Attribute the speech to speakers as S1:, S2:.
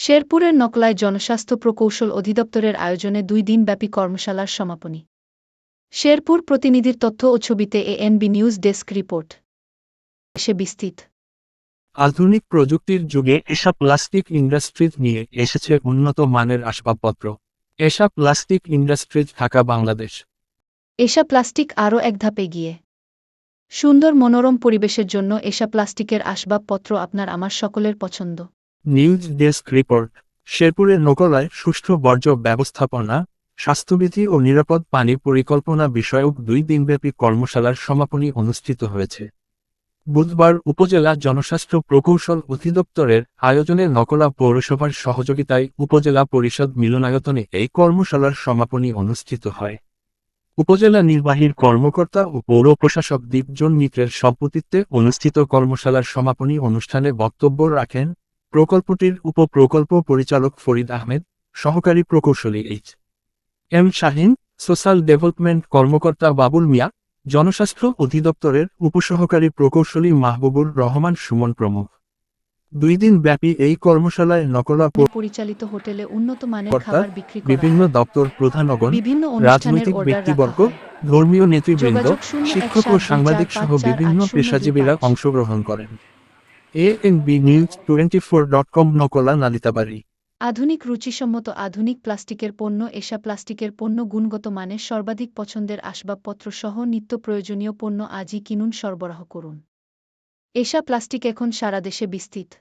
S1: শেরপুরের নকলায় জনস্বাস্থ্য প্রকৌশল অধিদপ্তরের আয়োজনে দুই দিনব্যাপী কর্মশালার সমাপনী। শেরপুর প্রতিনিধির তথ্য ও ছবিতে এএনবি নিউজ ডেস্ক রিপোর্ট। সে বিস্তৃত।
S2: আধুনিক প্রযুক্তির যুগে এসা প্লাস্টিক ইন্ডাস্ট্রিজ নিয়ে এসেছে উন্নত মানের আসবাবপত্র। এসা প্লাস্টিক ইন্ডাস্ট্রিজ ঢাকা বাংলাদেশ।
S1: এসা প্লাস্টিক আরও এক ধাপে গিয়ে সুন্দর মনোরম পরিবেশের জন্য এসা প্লাস্টিকের আসবাবপত্র আপনার আমার সকলের পছন্দ।
S2: নিউজ ডেস্ক রিপোর্ট, শেরপুরের নকলায় সুষ্ঠু বর্জ্য ব্যবস্থাপনা, স্বাস্থ্যবিধি ও নিরাপদ পানি পরিকল্পনা বিষয়ক দুই দিনব্যাপী কর্মশালার সমাপনী অনুষ্ঠিত হয়েছে। বুধবার উপজেলা জনস্বাস্থ্য প্রকৌশল অধিদপ্তরের আয়োজনে নকলা পৌরসভার সহযোগিতায় উপজেলা পরিষদ মিলনায়তনে এই কর্মশালার সমাপনী অনুষ্ঠিত হয়। উপজেলা নির্বাহীর কর্মকর্তা ও পৌর প্রশাসক দীপজন মিত্রের সম্পতিত্বে অনুষ্ঠিত কর্মশালার সমাপনী অনুষ্ঠানে বক্তব্য রাখেন প্রকল্পটির উপপ্রকল্প পরিচালক ফরিদ আহমেদ সহকারী প্রকৌশলী H. M Shahin social development কর্মকর্তা বাবুল মিয়া জনস্বাস্থ্য অধিদপ্তরের উপসহকারী প্রকৌশলী মাহবুবুর রহমান সুমন প্রমুখ। দুই দিন ব্যাপী এই কর্মশালায় নকলা
S1: পরিচালিত হোটেলে উন্নত মানের খাবার বিক্রি
S2: বিভিন্ন। দপ্তর প্রধানগণ
S1: বিভিন্ন
S2: রাজনৈতিক ব্যক্তিবর্গ ধর্মীয় নেতৃবৃন্দ শিক্ষক ও সাংবাদিক সহ বিভিন্ন পেশাজীবীরা অংশগ্রহণ করেন। Four dot com Nalitabari.
S1: আধুনিক রুচিসম্মত আধুনিক প্লাস্টিকের পণ্য, এসা প্লাস্টিকের পণ্য গুণগত মানের সর্বাধিক পছন্দের আসবাবপত্র সহ নিত্য প্রয়োজনীয় পণ্য আজই কিনুন, সরবরাহ করুন। এসা প্লাস্টিক এখন সারা দেশে বিস্তৃত।